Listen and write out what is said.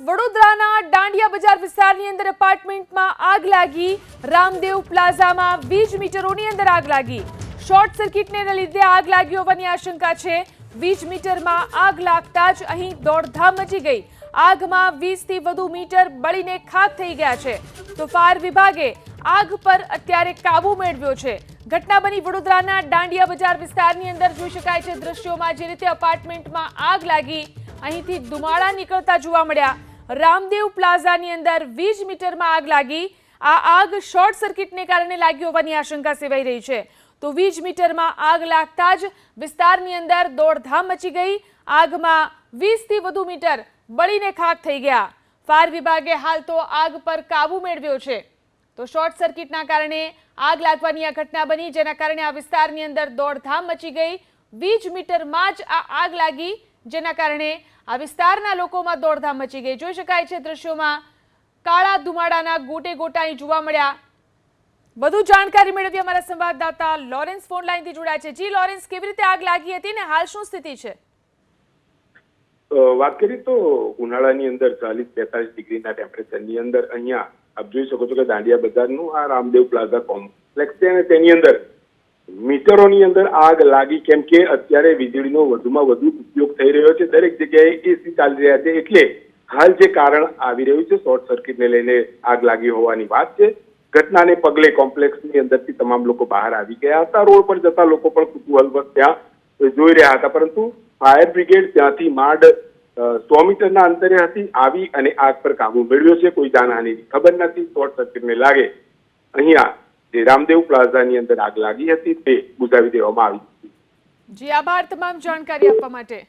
વડોદરાના દાંડિયા બજાર વિસ્તારની અંદર એપાર્ટમેન્ટમાં આગ લાગી. રામદેવ પ્લાઝામાં વીજ મીટરોની અંદર આગ લાગી. શોર્ટ સર્કિટને લીધે આગ લાગી હોવાની આશંકા છે. વીજ મીટરમાં આગ લાગતા જ અહીં દોડધામ મચી ગઈ. આગમાં વીસથી વધુ મીટર બળીને ખાક થઈ ગયા છે. તો ફાયર વિભાગે આગ પર અત્યારે કાબુ મેળવ્યો છે. ઘટના બની વડોદરાના દાંડિયા બજાર વિસ્તારની અંદર જોઈ શકાય છે દ્રશ્યોમાં જે રીતે અપાર્ટમેન્ટમાં આગ લાગી. અહીંથી ધુમાડા નીકળતા જોવા મળ્યા. રામદેવ પ્લાઝાની અંદર વીજ મીટરમાં આગ લાગી. આ આગ શોર્ટ સર્કિટને કારણે લાગી હોવાની આશંકા સેવાઈ રહી છે. તો વીજ મીટરમાં આગ લાગતા જ વિસ્તારની અંદર દોડધામ મચી ગઈ. આગમાં વીસથી વધુ મીટર બળીને ખાક થઈ ગયા. ફાયર વિભાગે હાલ તો આગ પર કાબુ મેળવ્યો છે. તો શોર્ટ સર્કિટના કારણે આગ લાગવાની આ ઘટના બની, જેના કારણે આ વિસ્તારની અંદર દોડધામ મચી ગઈ. વીજ મીટરમાં જ આ આગ લાગી. જેના કારણે આ વિસ્તારના લોકોમાં દોડધામ મચી ગઈ. જોઈ શકાય છે દ્રશ્યોમાં કાળા ધુમાડાના ગોટે ગોટા જોવા મળ્યા. વધુ જાણકારી મેળવી અમારા સંવાદદાતા લોરેન્સ ફોન લાઈનથી જોડાયા છે. જી, લોરેન્સ, કેવી રીતે આગ લાગી હતી ને હાલ શું સ્થિતિ છે? વાત કરીએ તો ઉનાળાની અંદર ચાલીસ બેતાલીસ ડિગ્રીના ટેમ્પરેચરની અંદર અહીંયા આપ જોઈ શકો છો કે દાંડિયા બજારનું આ રામદેવ પ્લાઝા કોમ્પ્લેક્સ છે અને તેની અંદર મીટરોની અંદર આગ લાગી કેમ કે અત્યારે વીજળીનો વધુમાં વધુ ઉપયોગ થઈ રહ્યો છે. દરેક જગ્યાએ એસી ચાલી રહ્યા છે એટલે હાલ જે કારણ આવી રહ્યું છે, શોર્ટ સર્કિટને લઈને આગ લાગી હોવાની વાત છે. ઘટનાને પગલે કોમ્પ્લેક્સની અંદરથી તમામ લોકો બહાર આવી ગયા હતા. રોડ પર જતા લોકો પણ કુતૂહલવશ ત્યાં જોઈ રહ્યા હતા. પરંતુ ફાયર બ્રિગેડ ત્યાંથી માંડ સો મીટરના અંતરે હતી. આવી અને આગ પર કાબુ મેળવ્યો છે. કોઈ જાનહાનિની ખબર નથી. શોર્ટ સર્કિટને લાગે અહીંયા જે રામદેવ પ્લાઝાની અંદર આગ લાગી હતી તે બુઝાવી દેવામાં આવી હતી. જી, આભાર તમામ જાણકારી આપવા માટે.